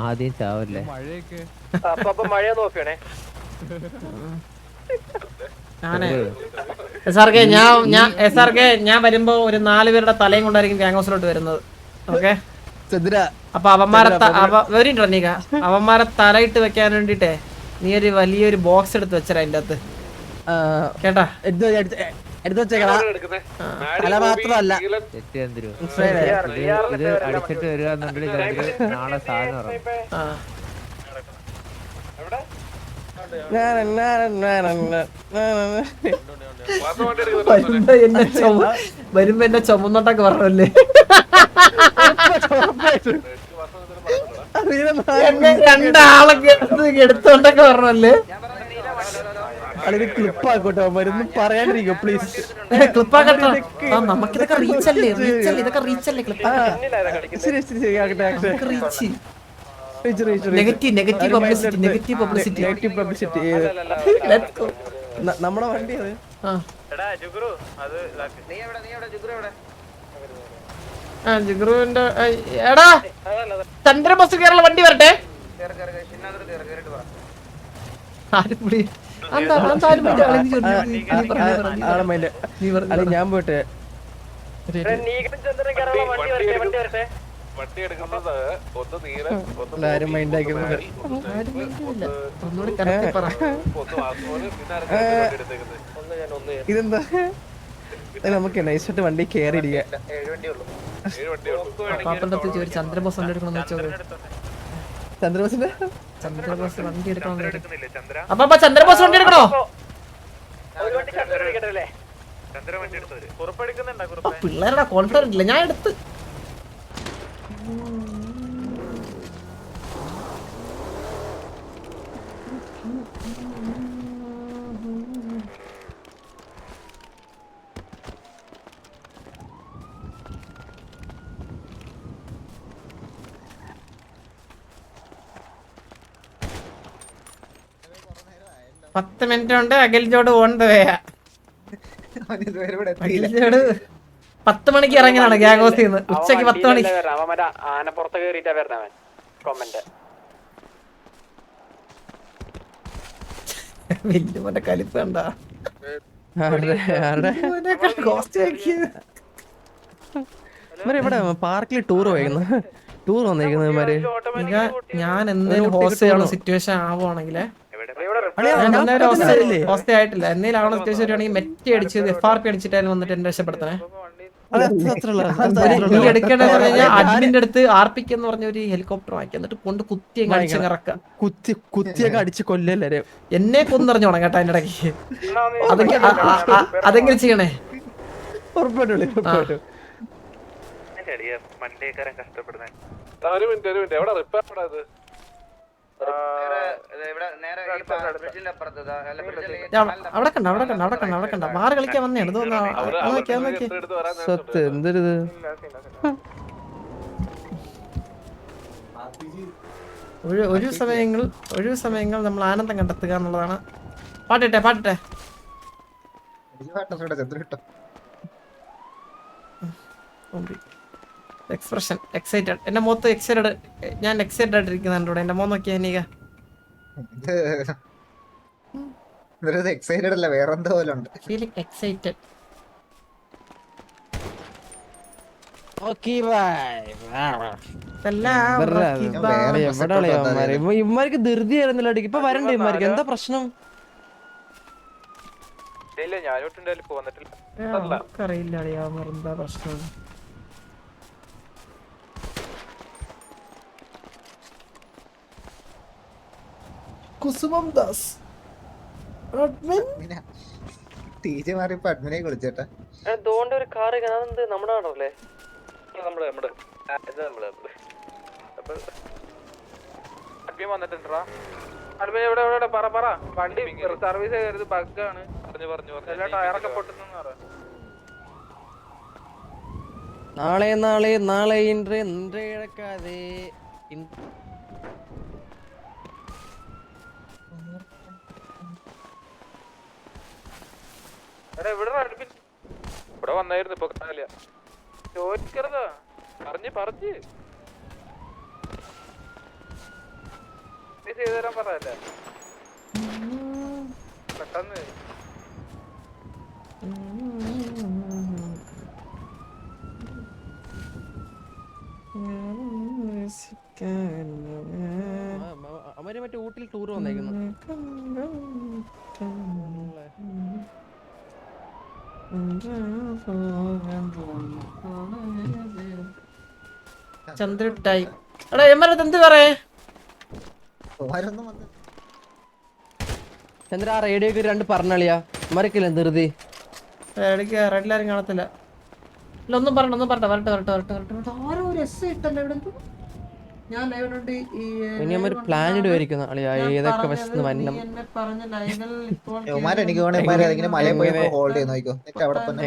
ആദ്യം ചാവല്ലേ? മഴയൊക്കെ. അപ്പൊ അപ്പൊ മഴ നോക്കണേ ഞാനേ എസ് ആർ കെ ഞാൻ ഞാൻ എസ് ആർ കെ ഞാൻ വരുമ്പോ ഒരു നാല് പേരുടെ തലയും കൊണ്ടായിരിക്കും ഗ്യാങ് ഹൗസിലോട്ട് വരുന്നത്. ഓക്കെ അപ്പൊ അവന്മാരെ ത- അവന്മാരെ നീക അവന്മാരെ തലയിട്ട് വെക്കാൻ വേണ്ടിട്ടേ നീ ഒരു വലിയൊരു ബോക്സ് എടുത്ത് വെച്ചരാ അതിന്റെ അകത്ത്. കേട്ടാ? എടുത്ത് വെച്ച്- എടുത്ത് എടുത്ത് വെച്ചേക്കടാ മനസ്സിലായില്ലേ? ഇത് അടിച്ചിട്ട് വരിക എന്നുണ്ടെങ്കിൽ നാളെ സാധനം വരുമ്പോ എന്നെ ചുമന്നോട്ടൊക്കെ പറഞ്ഞല്ലേ? രണ്ടാളൊക്കെ എടുത്ത് എടുത്തോണ്ടൊക്കെ പറഞ്ഞല്ലേ? അളിത് ക്ലിപ്പ് ആക്കോട്ടോ മരുന്ന് പറയാണ്ടിരിക്കോ പ്ലീസ് ക്ലിപ്പാക്കട്ടോ ആ നമുക്കിതൊക്കെ റീച്ച് അല്ലേ? ഇതൊക്കെ റീച്ച് അല്ലേ ക്ലിപ്പ് ശരി ശരി ശരി ആക്കട്ടെ ആക്കട്ടെ. Reach reach reach negative negative publicity negative publicity negative publicity നമ്മുടെ വണ്ടി അത്. ആ. എടാ ജുഗുറു അത് ആ എവിടെ ആ, എടാ ചന്ദ്രബസ് കയറുള്ള വണ്ടി വരട്ടെ. ആരും നീ ഞാൻ പോയിട്ട് വണ്ടി വണ്ടി വരട്ടെ. വണ്ടി എടുക്കുന്നത് ഒന്ന് നീല ഒന്ന് ആരും മൈൻഡ് ആക്കുന്നത് ഒന്ന് വാസുമോന് പിന്നെ ആർക്കാ എടുത്തേക്കുന്നത്? ഒന്ന് ഞാൻ ഒന്ന് ഇതെന്താ? ഇത് നമുക്ക് നൈസായിട്ട് വണ്ടി കയറി ഇരിക്കാം ചന്ദ്രബോസ് കണ്ടെടുക്കണം എന്ന് അടുത്ത് ചന്ദ്രബോസിന്റെ ചന്ദ്രബോസ് വണ്ടി എടുക്കണം അപ്പൊ അപ്പൊ ചന്ദ്രബോസ് വണ്ടി എടുക്കണോ? പിള്ളേരുടെ കോൺഫിഡൻസ് ഇല്ല ഞാൻ എടുത്ത്. പത്ത് മിനിറ്റ് കൊണ്ട് അഖിൽജോട് വേയാ അഖിൽജോട് പത്ത് മണിക്ക് ഇറങ്ങിയതാണ് ഗ്യാഗോസിൽ നിന്ന്. ഉച്ചയ്ക്ക് പത്ത് മണിക്ക്. ആനപ്പുറത്ത് വരുന്നവൻ വലിയ കലിപ്പ് കണ്ട. ഇവിടെ പാർക്കിൽ ടൂർ പോയിരുന്നു. ടൂർ വന്നിരിക്കുന്നത് ഞാൻ എന്തെങ്കിലും ഹോസ്റ്റ് ചെയ്യണ സിറ്റുവേഷൻ ആവുകയാണെങ്കിൽ ഹോസ്റ്റ് എന്തെങ്കിലും ആവണ വരുവാണെങ്കിൽ മെറ്റി അടിച്ച് എഫ് ആർ പി അടിച്ചിട്ടായാലും വന്നിട്ട് എന്നെ രക്ഷപ്പെടുത്തണേ. നീ എടുക്കേണ്ടത് പറഞ്ഞാൽ അഡ്മിന്റെ അടുത്ത് ആർപിക്ക് എന്ന് പറഞ്ഞ ഒരു ഹെലികോപ്റ്റർ വാങ്ങിക്കുക എന്നിട്ട് കൊണ്ട് കുത്തി അങ്ങ് അടിച്ച് ഇറക്കുക. കുത്തി കുത്തിയൊക്കെ അടിച്ച് കൊല്ലല്ലേ എന്നെ കൊന്നിറങ്ങോണം കേട്ടോ അതിന്റെ ഇടയ്ക്ക്. ആ- അതെങ്ങനെ ചെയ്യണേ? ഉറപ്പായിട്ടുള്ളൂ വിളി, ഉറപ്പായിട്ടും. ഒരു മിനിറ്റ് ഒരു മിനിറ്റ്. എവിടെ റിപ്പയർ ഞാൻ അവിടെ കണ്ട അവിടെ കണ്ട അവിടെ കണ്ട അവിടെ കണ്ട. മാറി കളിക്കാൻ വന്നേ സത്ത് എന്തൊരിത് ഒരു ഒഴിവ് സമയങ്ങൾ ഒഴിവ് സമയങ്ങൾ നമ്മൾ ആനന്ദം കണ്ടെത്തുക എന്നുള്ളതാണ്. പാട്ടിട്ടെ പാട്ടിട്ടെ. എക്സ്പ്രഷൻ എക്സൈറ്റഡ് എന്റെ മുഖത്ത് എക്സൈറ്റഡ് ഞാൻ എക്സൈറ്റഡ് ആയിട്ടിരിക്കുന്നുണ്ട് ഇവിടെ. എന്റെ മുഖം നോക്കിയാ നീക. എക്സൈറ്റഡ് അല്ല വേറെന്തോ പോലെ ഉണ്ട്. ഫീലിംഗ് എക്സൈറ്റഡ് ഇമ്മാർക്ക് ധൃതി ആയിരുന്നില്ല ഇപ്പൊ വരണ്ടേ ഇമ്മാർക്ക് എന്താ പ്രശ്നം? ഇല്ല ഞാനോട്ടുണ്ടായാലും പോന്നിട്ടില്ല അറിയില്ല അറിയാ എന്താ പ്രശ്നം കുസുമം ദാസ് അഡ്മിനെ വിളിച്ചേട്ടാ. അതുകൊണ്ട് ഒരു കാർ അതെന്ത് നമ്മുടെ ആണല്ലേ? നമ്മുടെ. നമ്മുടെ നമ്മുടെ എവിടെ എവിടെ പറ പറ. വണ്ടി സർവീസ് കയറിയത് ബഗ്ഗാണ് പറഞ്ഞു പറഞ്ഞു എല്ലാ ടയറൊക്കെ പൊട്ടുന്ന നാളെ നാളെ നാളെ ഇൻട്രേ ഇൻട്രേ ഇഴക്കാതെ ഇവിടെ വന്നായിരുന്നു ഇപ്പൊ കാണില്ല ചോദിക്കരുതാ. പറഞ്ഞു പറഞ്ഞു. ചെയ്തുതരാൻ പറയല്ലേ പെട്ടെന്ന് അവർ മറ്റേ ഊട്ടിൽ ടൂർ വന്നേക്കുന്നു ചന്ദ്രട്ടായി എടാ എമ്മരത്ത് എന്ത് പറയേ? ചന്ദ്ര ആ റേഡിയോക്ക് രണ്ട് പറഞ്ഞളിയാ. മരക്കില്ല ധൃതി? എനിക്ക് റെഡിലാരും കാണത്തില്ല. ഇല്ല ഒന്നും പറഞ്ഞു ഒന്നും പറയണ്ട വരട്ടെ വരട്ടെ വരട്ടെ വരട്ടെ. വരട്ടെ. ആരോ ഒരു എസ് ഇട്ടല്ലോ ഇവിടെ എന്തോ? ഞാൻ ലൈവിനുണ്ട് ഈ ഇനി ഒരു പ്ലാൻ ഇടുമായിരിക്കും അളിയാ ഏതൊക്കെ വശത്ത് വന്നം? എന്നെ പറഞ്ഞ ലൈനിൽ ഇപ്പോൾ എനിക്ക് വേണേ കുമാരൻ ഏതെങ്കിലും മലയിൽ പോയി ഹോൾഡ് ചെയ്ത് നോക്കോ എന്നിട്ട് അവിടെ തന്നെ.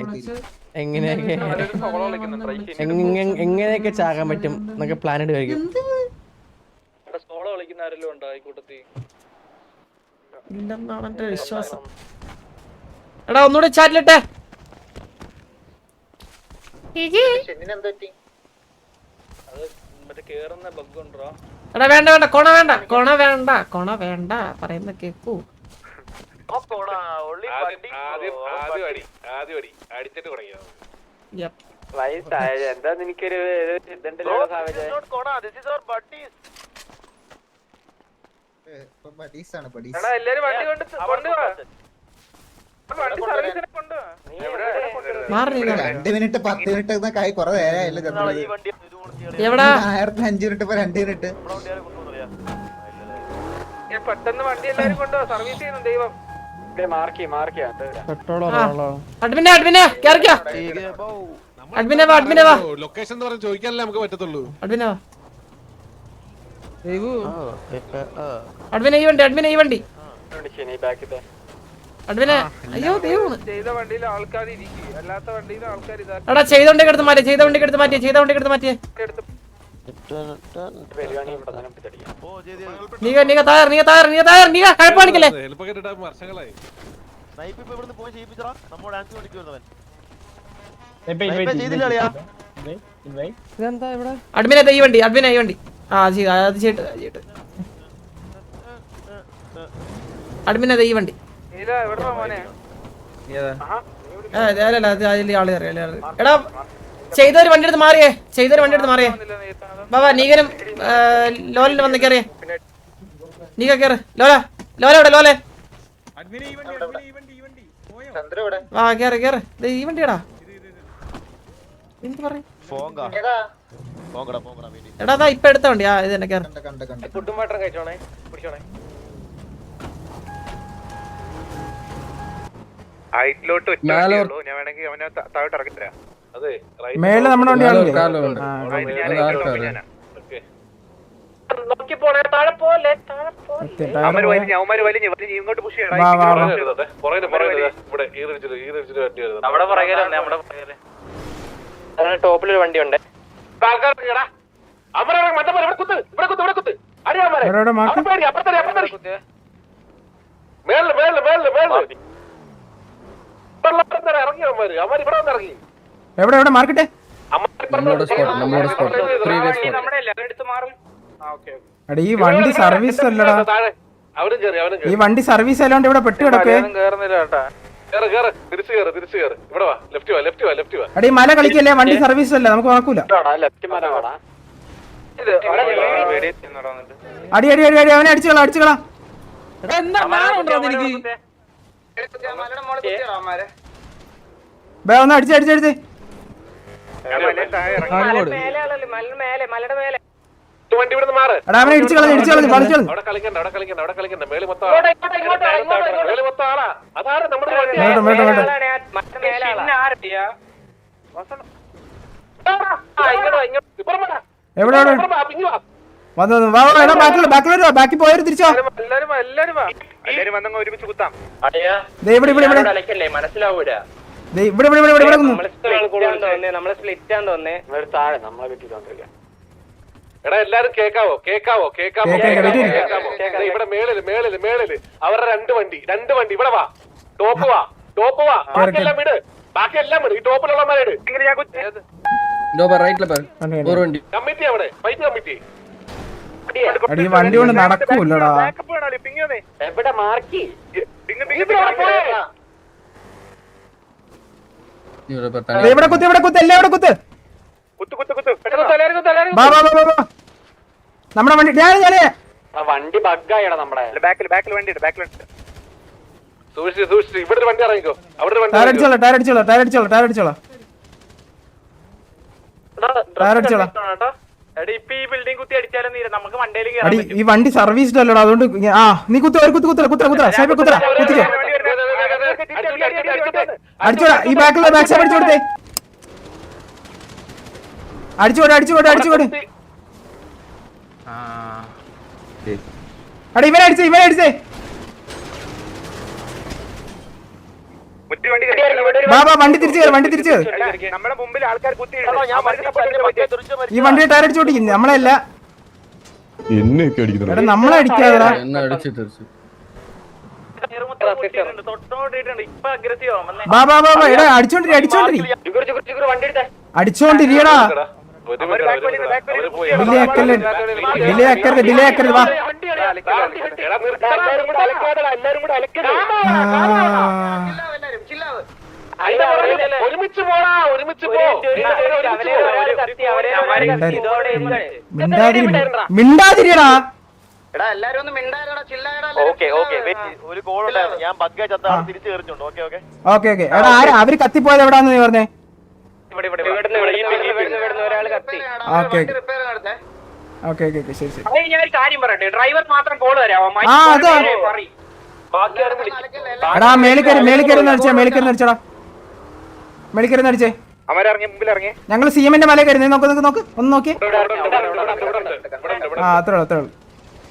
എങ്ങനെയൊക്കെ സോളോ കളിക്കുന്നു ട്രൈ എങ്ങ- എങ്ങനെയൊക്കെ ചാകാൻ പറ്റും എന്നൊക്കെ പ്ലാൻ ഇടുമായിരിക്കും സോളോ കളിക്കുന്ന ആരെങ്കിലും ഉണ്ടോ ഈ കൂട്ടത്തിൽ? ഇല്ലെന്നാണ് എന്റെ വിശ്വാസം. എടാ ഒന്നുകൂടി ചാറ്റിലിട്ടെ. ഷെന്നിനെന്ത് പറ്റി? അത് എടാ വേണ്ട വേണ്ട കൊണ വേണ്ട കൊണ വേണ്ട കൊണ വേണ്ട പറയുന്ന കേക്കൂ. എന്താ എനിക്കൊരു എല്ലാരും വണ്ടി കൊണ്ട് കൊണ്ടുപോവാ വണ്ടി സർവീസിനെ കൊണ്ടുപോവാ മാറി നീ. രണ്ട് മിനിറ്റ് പത്ത് മിനിറ്റ് ആയി കൊറേ നേരമായില്ല ചെന്നത് എവിടാ? ആയിരത്തി അഞ്ച് മിനിറ്റ് ഇപ്പൊ രണ്ട് മിനിറ്റ്. പെട്ടെന്ന് വണ്ടി എല്ലാരും കൊണ്ടോ സർവീസ് ചെയ്യുന്നു ദൈവം. അഡ്മിനെ അഡ്മിനെ കേറിക്കോ. അഡ്മിനെ വാ അഡ്മിനെ വാ. ലൊക്കേഷൻ എന്ന് പറഞ്ഞ് ചോദിക്കാനല്ലേ നമുക്ക് പറ്റത്തുള്ളൂ. അഡ്മിനെ വാ. അഡ്മിനെ ഈ വണ്ടി അഡ്മിനെ ഈ വണ്ടി. അഡ്മിനെ എടാ എടുത്ത് മാറ്റി എടുത്ത് മാറ്റി എടുത്ത് മാറ്റി നീക നീക നീക നീക നീക കഴപ്പാണിക്കല്ലേ അഡ്മിനെ ദേ ഈ വണ്ടി? അഡ്മിനെ ഈ വണ്ടി. ആ ചെയ്ത അത് ചെയ്തിട്ട് അഡ്മിനെ ദേ ഈ വണ്ടി? എടാ ചെയ്തൊരു വണ്ടി എടുത്ത് മാറിയേ ചെയ്തൊരു വണ്ടി എടുത്ത് മാറിയേ. ബാബാ നീകനും ലോലിന് വന്ന് കയറിയേ നീക കയറ് ലോല ലോല ഇവിടെ ലോലെ. ആ കേറ് കേറ്. ഈ വണ്ടിയടാ. എന്ത് പറയും? എടാ ഇപ്പൊ എടുത്ത വണ്ടി. ആ ഇത് തന്നെ കേറ്. കണ്ട കണ്ട കണ്ട. ഫുഡും വാട്ടറും കഴിച്ചോണേ കുടിച്ചോണേ. ഹൈറ്റിലോട്ട് ഞാൻ വേണമെങ്കിൽ അവനെ താഴോട്ട് ഇറക്കി തരാം. അതെ മേളിൽ നമ്മുടെ വണ്ടിയാണല്ലേ ഓക്കെ. നോക്കി പോണേ താഴെ പോലെ താഴെ പോലെ. അവന്മാര് വലിഞ്ഞ് അവന്മാര് വലിഞ്ഞ് വലിഞ്ഞ് ഇങ്ങോട്ട് പുഷ് ചെയ്യടാ. വാ, വാ, വാ. പുറകിൽ പുറകിൽ ഇവിടെ ഈ റിച്ചിൽ ഈ റിച്ചിൽ വണ്ടി വരുന്നത്. നമ്മുടെ പുറകെ നമ്മുടെ പുറകെ ടോപ്പിലൊരു വണ്ടി ഉണ്ട് ആൾക്കാർക്ക് കേടാ മറ്റേ പോലെ ഇവിടെ കുത്ത് ഇവിടെ കുത്ത് ഇവിടെ കുത്ത്. അറിയാമരെ എവിടെ മാർക്ക് മേളിൽ മേളിൽ മേളിൽ മേളിൽ. ഇറങ്ങി അവന്മാര്. അവന്മാര് ഇവിടെ വന്ന് ഇറങ്ങി. എവിടെ എവിടെ? മാർക്കട്ടെ അടി നമ്മുടെ എല്ലാവരും എടുത്ത് മാറും. ആ ഓക്കെ എടാ ഈ വണ്ടി സർവീസ് അല്ലടാ. ഈ വണ്ടി സർവീസ് അല്ലാണ്ട് ഇവിടെ പെട്ട് കിടക്കേ. അടി മല കളിക്കല്ലേ? വണ്ടി സർവീസ് അല്ല? നമുക്ക് നടക്കൂല ഇത് അടി അടി അടി അടി. അവനെ അടിച്ചുകളാ അടിച്ചുകളാ ഒന്ന് അടിച്ച് അടിച്ച് അടിച്ച്. എടാ അവനെ ഇടിച്ചു കളഞ്ഞു ഇടിച്ചു കളഞ്ഞു കളിച്ചു വണ്ടി. വേണ്ട വേണ്ട. എവിടെ വന്നു വാ വാ, എടാ ബാക്കിലുള്ള ബാക്കിലുള്ള ബാക്കി പോയവര് തിരിച്ചോ. എല്ലാരും വാ, എല്ലാരും വാ എല്ലാരും വന്നങ്ങ് ഒരുമിച്ച് കുത്താം. ദേ ഇവിടെ ഇവിടെ ഇവിടെ. മനസ്സിലാവൂല. ദേ ഇവിടെ ഇവിടെ ഇവിടെ ഇവിടെ ഇവിടെ നിന്നു. എടാ എല്ലാരും കേക്കാവോ? കേക്കാവോ? കേക്കാവോ? കേക്കാം, കേക്കാം, കേക്കാവോ? കേക്കാവോ? ദേ ഇവിടെ മേളിൽ മേളിൽ മേളിൽ. അവരുടെ രണ്ട് വണ്ടി രണ്ട് വണ്ടി. ഇവിടെ വാ. ടോപ്പ് വാ. ടോപ്പ് വാ. ബാക്കിയെല്ലാം വിട് ബാക്കിയെല്ലാം വിട് ഈ ടോപ്പിലുള്ളമാരിട് ഡോബർ റൈറ്റിലെ കണ്ടു, കണ്ടു. കമ്മിറ്റി അവിടെ. Fight committee. അടി ഈ വണ്ടി കൊണ്ട് നടക്കൂലടാ. എവിടെ മാർക്കി? ഇവിടെ കുത്ത് ഇവിടെ കുത്ത് എല്ലാം ഇവിടെ കുത്ത്. ബാ ബാ ബാ ബാ, ബാ. നമ്മുടെ വണ്ടി ഞാൻ ഞാൻ. വണ്ടി ബഗ്ഗായടാ നമ്മുടെ. ബാക്കിൽ ബാക്കിൽ വണ്ടി ബാക്കിൽ സൂക്ഷിച്ച് സൂക്ഷിച്ച്. ഇവിടെ വണ്ടി ഇറങ്ങിക്കോ. അവിടെ വണ്ടി ടയർ. അടിച്ചോളാം ടയർ അടിച്ചോളാം ടയർ അടിച്ചോളാം ടയർ അടിച്ചോളാം. ടയർ അടിച്ചോളാം. അടി ഈ വണ്ടി സർവീസ്ഡ് അല്ലടാ അതുകൊണ്ട് ആ നീ കുത്ത ഒരു കുത്ത് കുത്തല കുത്തല കുത്തല സാഹിബ് കുത്തല കുത്തിക്കോ അടിച്ചോടാ ഈ ബാക്കിലുള്ള ബാക്ക് സൈഡ് അടിച്ചു കൊടുത്തേ. അടിച്ചോട് അടിച്ചോട് അടിച്ചോട് അടി ഇവനെ അടിച്ചേ ഇവനെ അടിച്ചേ. ബാ ബാ വണ്ടി തിരിച്ചു കയറി വണ്ടി തിരിച്ചു ഈ വണ്ടി ടയർ നമ്മളല്ല എന്നെയൊക്കെ അടിക്കുന്നുണ്ട്. എടാ നമ്മളെ അടിക്കാതെടാ. ബാബാ ബാബാ എടാ അടിച്ചോണ്ടിരി അടിച്ചോണ്ടിരി. അടിച്ചോണ്ടിരിയടാ. ഡിലേ ആക്കല്ലേ ഡിലേ ആക്കരുത് ഡിലേ ആക്കരുത് വാ. ഒരുമിച്ച് പോടാ ഒരുമിച്ച് പോ. മിണ്ടാതിരിയടാ. ഓക്കെ ഓക്കെ ഒരു കോൾ ഉണ്ടായിരുന്നു. ഞാൻ ബഗ്ഗ ചത്ത തിരിച്ചു കയറിച്ചുണ്ട് ഓക്കേ ഓക്കേ. Okay okay. എടാ ആരാ? അവർ കത്തിപ്പോയത് എവിടാന്ന് നീ പറഞ്ഞേ? ഇവിടെ ഇവിടെ ഇവിടുന്ന് ഒരാൾ കത്തി. Okay okay. ഓക്കെ ഓക്കെ ശരി ശരി. ഞാൻ ഒരു കാര്യം പറയട്ടെ. ഡ്രൈവർ മാത്രം കോൾ തരാമോ എടാ മേളിക്കരി മേളിക്കരി അടിച്ചാ മേളിക്കരി അടിച്ചടാ മേളിക്കരി അടിച്ചേ അവരിറങ്ങി മുമ്പിൽ ഇറങ്ങി ഞങ്ങൾ സി എമ്മിന്റെ മല കയറി നോക്ക് നോക്ക് നോക്ക്. ഒന്ന് നോക്കി. ആ അത്രേ ഉള്ളൂ അത്രേ ഉള്ളൂ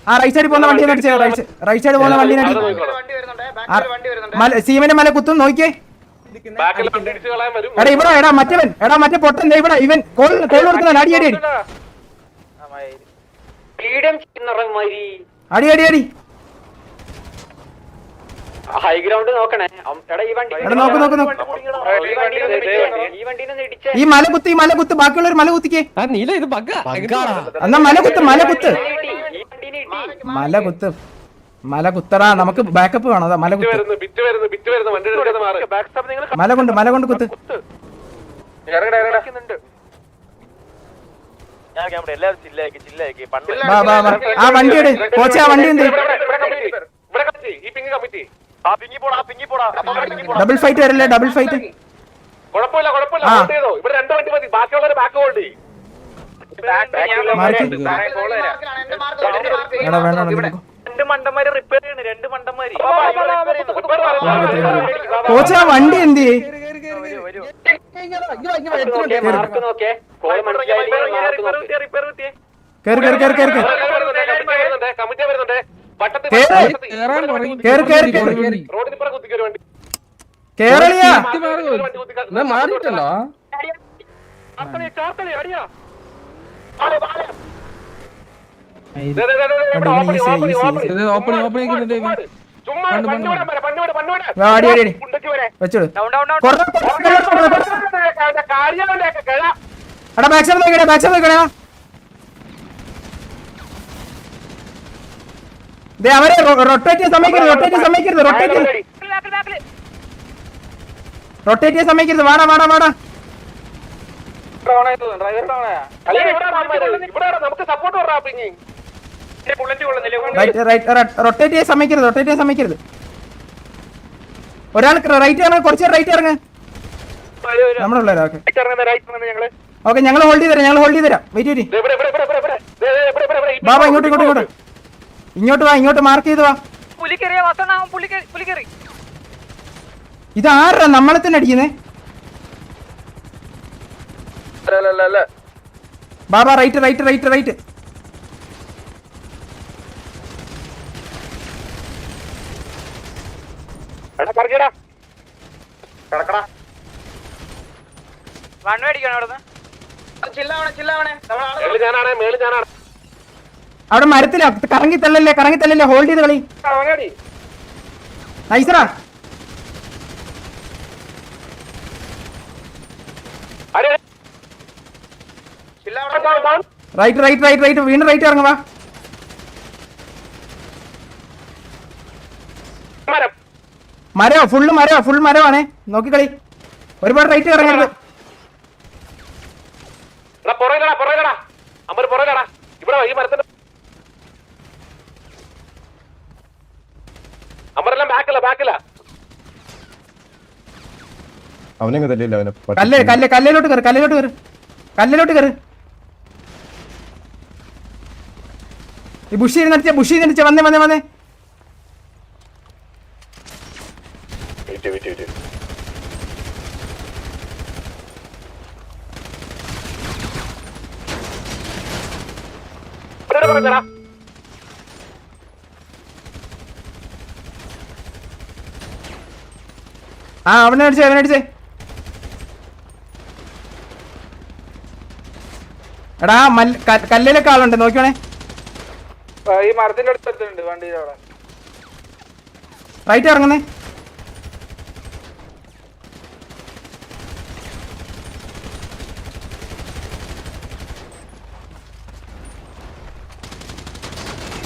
ആ റൈറ്റ് സൈഡിൽ പോകുന്ന വണ്ടി അടിച്ചേ റൈറ്റ് റൈറ്റ് സൈഡ് പോകുന്ന വണ്ടി അടി സി എമ്മിന്റെ മല കുത്തും നോക്കിയേ. എടാ ഇവിടെ എടാ മറ്റവൻ. എടാ മറ്റേ പൊട്ടൻ ഇവിടെ ഇവൻ. കോൾ കോൾ കൊടുക്കുന്ന അടി അടി. അടി അടി അടി അടി. ഹൈ ഗ്രൗണ്ട് നോക്കണേ. അം- എടാ ഈ വണ്ടി എടാ നോക്ക് നോക്ക് നോക്ക്. ഈ മല കുത്ത് ഈ മല കുത്ത് ബാക്കിയുള്ളവർ മല കുത്തിക്കേ. ആ നീല ഇത് എന്നാ മല കുത്ത് മല കുത്ത്. ഈ വണ്ടീനെ ഇടി മല കുത്ത്. മല കുത്തടാ നമുക്ക് ബാക്കപ്പ് വേണം അതാ മല കുത്ത്. വരുന്നു ബിറ്റ് വരുന്നു ബിറ്റ് വരുന്നു വണ്ടി എടുക്കാതെ മാറ്. ബാക്ക് സ്റ്റോപ്പ് നിങ്ങൾ മല കൊണ്ട് മല കൊണ്ട് കുത്ത്. ആ വണ്ടി കോച്ച് ആ വണ്ടി എന്ത് ഈ കമ്മിറ്റി ഡബിൾ ഫൈറ്റ് വരല്ലേ? ഡബിൾ ഫൈറ്റ് കുഴപ്പമില്ല കുഴപ്പമില്ല. ഹോൾഡ് ചെയ്തോ. ഇവിടെ രണ്ട് വണ്ടി മതി. ബാക്കിയുള്ളവര് ബാക്ക് ഹോൾഡ് ചെയ്യും. മാർക്ക് എടാ വേണ്ട വേണ്ട നിനക്ക്. രണ്ട് മണ്ടന്മാര് റിപ്പയർ ചെയ്യണം. രണ്ട് മണ്ടന്മാര്. കോച്ച് വണ്ടി എന്ത് കേറി മാർക്ക് നോക്കേ കോൾ കേറി കേറ് കേറ് കേറ് കേറ് കേറ്. കമ്മിറ്റി വരുന്നുണ്ട്. മാറിയിട്ടല്ലോ ഓപ്പൺ ഓപ്പൺ അടിയാ ഇത് ദേ, ദേ, ദേ, ദേ, ദേ, ഇവിടെ വണ്ടി ഓപ്പണി, ഓപ്പണി, ഓപ്പണി. ഈസി. ഓപ്പണി ഓപ്പണി ചുമ്മാ പണ്ട് വിടാൻ വരെ, പണ്ട് വിടാൻ, പണ്ട് വിടാൻ. വാ, അടി, അടി, അടി. വരെ. വെച്ചോട് Down, down, down. കൊറ- കൊറ- കൊറ- കൊറ- കൊറ- കൊറ- അവന്റെ കാര്യവന്റെ ഒക്കെ കിഴ. എടാ ബാക്ക് സൈഡ് നോക്കണേ ബാക്ക് നോക്കണേ അവരെ റൊട്ടേറ്റ് സമ്മതിക്കരുത് റൊട്ടേറ്റ് സമ്മതിക്കരുത് റൊട്ടേറ്റ് റൊട്ടേറ്റ് ചെയ്യാൻ സമ്മതിക്കരുത് വാടാ വാടാ വാടാ. റൊട്ടേറ്റ് ചെയ്യാൻ സമ്മതിക്കരുത് റൊട്ടേറ്റ് ചെയ്യാൻ സമ്മതിക്കരുത്. ഒരാൾ റൈറ്റ് ഇറങ്ങ കുറച്ച് റൈറ്റ് ഇറങ്ങ. ഓക്കെ ഞങ്ങൾ. ഓക്കെ ഞങ്ങൾ ഹോൾഡ് ചെയ്ത് തരാം ഞങ്ങൾ ഹോൾഡ് ചെയ്ത് തരാം. വെയിറ്റ് വെയിറ്റ് ദേ, ഇവിടെ, ഇവിടെ, ഇവിടെ, ഇവിടെ, ഇവിടെ. ദേ, ദേ, ഇവിടെ, ഇവിടെ, ഇവിടെ. ഈ ബാബാ ഇങ്ങോട്ട് ഇങ്ങോട്ട് ഇങ്ങോട്ട്. ഇങ്ങോട്ട് വാ ഇങ്ങോട്ട് മാർക്ക് ചെയ്ത് വാ. ഇത് ആരാ നമ്മളെ തന്നെ അടിക്കുന്നേ. ബാബാ റൈറ്റ് റൈറ്റ് റൈറ്റ് റൈറ്റ് ഞാനാണ് മേളിൽ ഞാനാണ്. അവിടെ മരത്തില. കറങ്ങി തള്ളല്ലേ കറങ്ങി തള്ളല്ലേ. ഹോൾഡ് ചെയ്ത് കളി. നൈസറാ. റൈറ്റ് റൈറ്റ് റൈറ്റ് റൈറ്റ് വീണ്ടും റൈറ്റ് ഇറങ്ങുവാ മരോ. ഫുള്ള് മരോ? ഫുൾ മരമാണേ നോക്കിക്കളി. ഒരുപാട് റൈറ്റ് ഇറങ്ങരുത്. അവനെ തല്ലില്ല അവനെ. കല്ല് കല്ല് കല്ലിലോട്ട് കയറി കല്ലിലോട്ട് കയറി. കല്ലിലോട്ട് കയറി. ഈ ബുഷി നിർത്തിയ ബുഷി നിർത്തിയ വന്നേ വന്നേ വന്നേ. ആ അവനെ അടിച്ചേ അവനെ അടിച്ചേ. എടാ കല്ലിലൊക്കെ ആളുണ്ട് നോക്കിയോണേ. ഈ മരത്തിന്റെ അടുത്ത് എടുത്തിട്ടുണ്ട് വണ്ടിയുടെ അവിടെ. റൈറ്റ് ഇറങ്ങുന്നേ.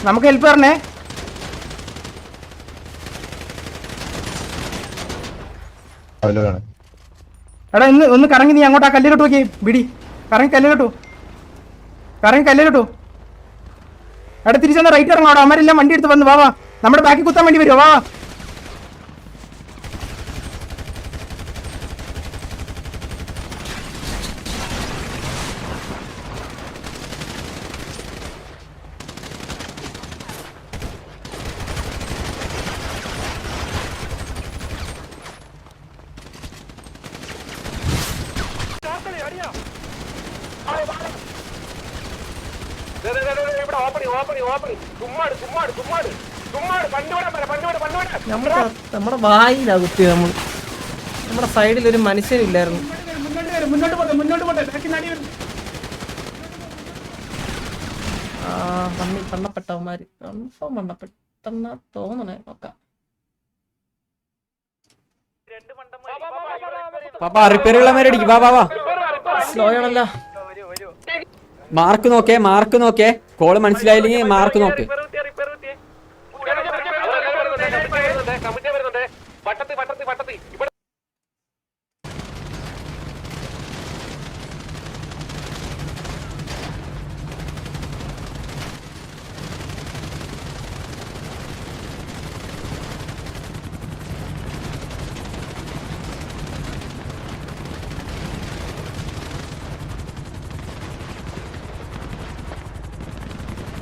നമുക്ക് ഹെൽപ്പ് പറഞ്ഞേ എടാ ഇന്ന് ഒന്ന് കറങ്ങി നീ അങ്ങോട്ട് ആ കല്ലിലോട്ട് നോക്കി ബിടി കറങ്ങി കല്ലിലോട്ടു കറങ്ങി കല്ലിലിട്ടു എടാ വന്ന റൈറ്റ് ഇറങ്ങാം അവിടെ അമ്മരെല്ലാം വണ്ടി എടുത്ത് വന്ന് വാ നമ്മുടെ ബാക്കി കുത്താൻ വേണ്ടി വരുമോ വാ വാ. ദേ, ദേ, ദേ, ദേ, ദേ, ഇവിടെ ഓപ്പണി ഓപ്പണി ഓപ്പണി ചുമ്മാട് ചുമ്മാട് ചുമ്മാട് ചുമ്മാട് പണ്ടുവിടാൻ പറ്റ പണ്ടുവിട പണ്ടുവിട നമ്മുടെ നമ്മുടെ വായിലാ കുത്തി നമ്മൾ നമ്മുടെ സൈഡിൽ ഒരു മനുഷ്യനില്ലായിരുന്നു ആ പണ്ണി പണ്ണപ്പെട്ടവന്മാര്. കൺഫേം പണ്ണപ്പെട്ടെന്നാ തോന്നണേ നോക്കാം. പാപ്പാ റിപ്പയർ വാ വാ വാ. സ്ലോ ആണല്ലോ. മാർക്ക് നോക്കേ മാർക്ക് നോക്കേ. കോൾ മനസ്സിലായില്ലെങ്കിൽ മാർക്ക് നോക്ക്.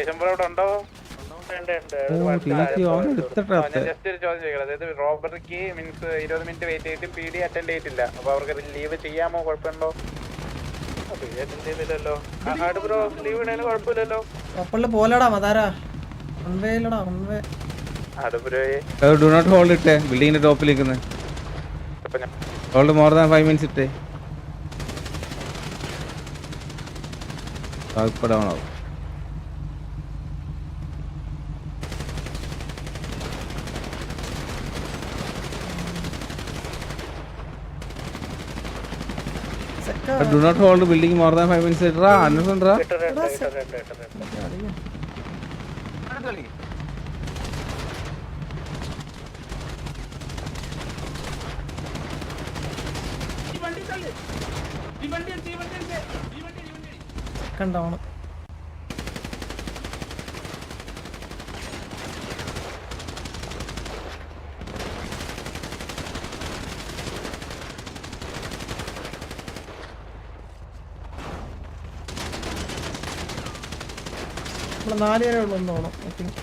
സ്റ്റേഷൻ ഇവിടെ ഉണ്ടോ? റോബറിക്ക് മീൻസ് ഇരുപത് മിനിറ്റ് വെയിറ്റ് ചെയ്തിട്ട് പി ഡി അറ്റൻഡ് ചെയ്തിട്ടില്ല. അപ്പൊ അവർക്ക് ലീവ് ചെയ്യാമോ? കുഴപ്പമുണ്ടോ? പോലടാ മതാരാ? വൺവേയിലടാ വൺവേ ആട് ബ്രോയെ ഡു നോട്ട് ഹോൾഡ് ഇട്ടേ. ബിൽഡിങ്ങിന്റെ ടോപ്പിൽ നിൽക്കുന്നത് അപ്പൊ ഞാൻ hold more than five minutes ഇട്ടേ. ഇപ്പൊ ഡൗൺ ആവും. Do not hold building more than five minutes ഇട്രാ അന്നണ്ടാ ഇട്രാ നമ്മൾ നാല് പേരെ ഉള്ളു തോന്നും ഐ തിങ്ക്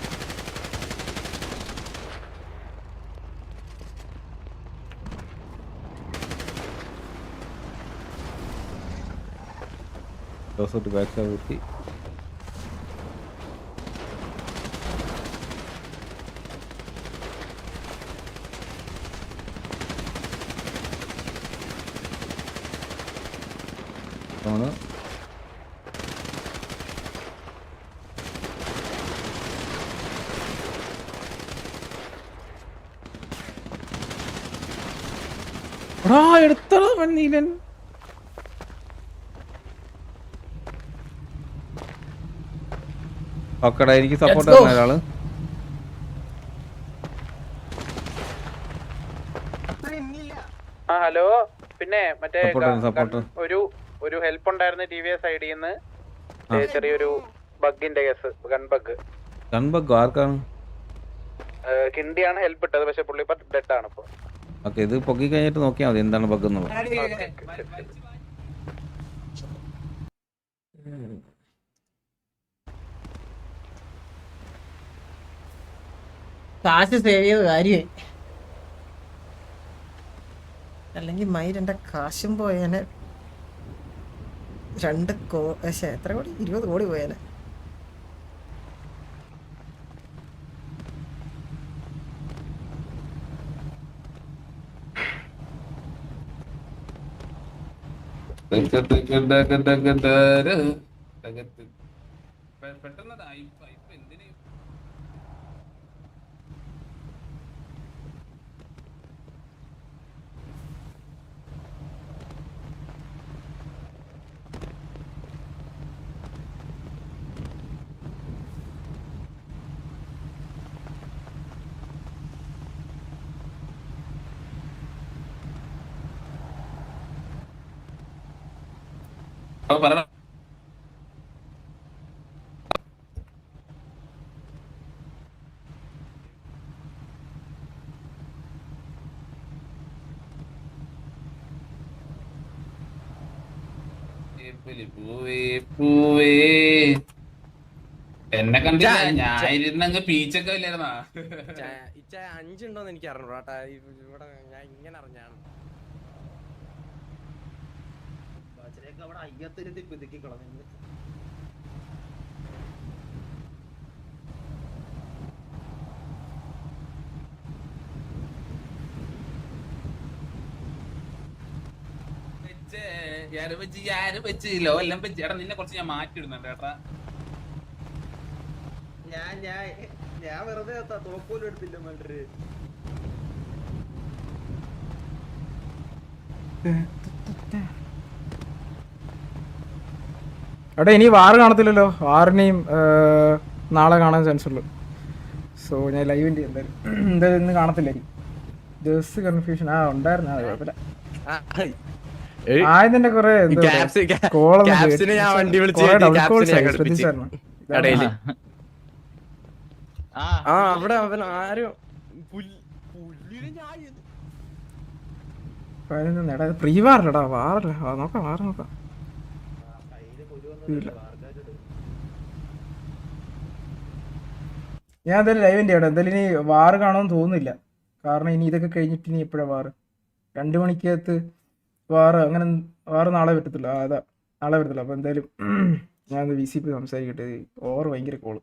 എടാ എടുത്തടാ വന്നീലൻ ഓക്കെടാ എനിക്ക് സപ്പോർട്ട് തന്ന ഒരാൾ. ആ ഹലോ. പിന്നെ മറ്റേ ഒരു ഒരു ഹെൽപ്പ് ഉണ്ടായിരുന്നു ടി വി എസ് ഐഡിയിൽ നിന്ന് ചെറിയൊരു ബഗിന്റെ case gun bug gun bug ആർക്കാണ്? കിണ്ടിയാണ് ഹെൽപ്പ് ഇട്ടത് പക്ഷെ പുള്ളി ഇപ്പൊ ഡെഡ് ആണ് ഇപ്പൊ. ഓക്കെ ഇത് പൊക്കി കഴിഞ്ഞിട്ട് നോക്കിയാൽ മതി എന്താണ് ബഗ് എന്നുള്ളത്. കാശ് സേവ് ചെയ്ത് കാര്യമായി അല്ലെങ്കിൽ മയിലെന്റെ കാശും പോയേനെ. രണ്ട് കോ എത്ര കോടി? ഇരുപത് കോടി പോയേനെ. പെട്ടെന്ന് എന്നെ കണ്ടില്ല ഞാൻ ഇരുന്നങ്ങ് പീച്ചൊക്കെ ഇല്ലായിരുന്നാ? അഞ്ചുണ്ടോന്ന് എനിക്ക് അറിഞ്ഞൂടാ ഇവിടെ ഞാൻ ഇങ്ങനെ അറിഞ്ഞാണ് വെച്ച് ഞാൻ വെച്ച് ഞാൻ വെച്ച്. ലോ എല്ലാം വെച്ച്. എടാ നിന്നെ കുറച്ച് ഞാൻ മാറ്റി ഇടുന്നുണ്ട് ഏട്ടാ ഞാൻ ഞാൻ ഞാൻ വെറുതെ തോക്കൂലും എടുത്തില്ല മണ്ടര്. എടാ ഇനി വാറ് കാണത്തില്ലല്ലോ. വാറിനെയും നാളെ കാണാൻ ചാൻസ് ഉള്ളു സോ ഞാൻ ലൈവിന്റെ എന്തായാലും എന്തായാലും ഇന്ന് കാണത്തില്ല ജസ് കൺഫ്യൂഷൻ ആ ഉണ്ടായിരുന്നു. അത് കുഴപ്പമില്ല. ആയതിന്റെ കുറെ ക്യാപ്സിനെ ഞാൻ വണ്ടി വിളിച്ച് ക്യാപ്സിനെ ഞാൻ ഘടിപ്പിച്ച്. ആ അവിടെ അവൻ ആരും പ്രീ വാറിലടാ വാറല്ല? നോക്കാം വാറ് നോക്കാം. ഇല്ല. ഞാൻ എന്തായാലും ലൈവിന്റെ അവിടെ. എന്തായാലും ഇനി വാറ് കാണുമെന്ന് തോന്നുന്നില്ല. കാരണം ഇനി ഇതൊക്കെ കഴിഞ്ഞിട്ട് ഇനി എപ്പോഴാണ് വാറ്? രണ്ട് മണിക്കകത്ത് വാറ് അങ്ങനെ വാറ് നാളെ പറ്റത്തില്ല അതാ. നാളെ പറ്റത്തില്ല അപ്പോൾ എന്തായാലും ഞാൻ വി സി പി സംസാരിക്കട്ടെ. ഓവർ ഭയങ്കര കോൾ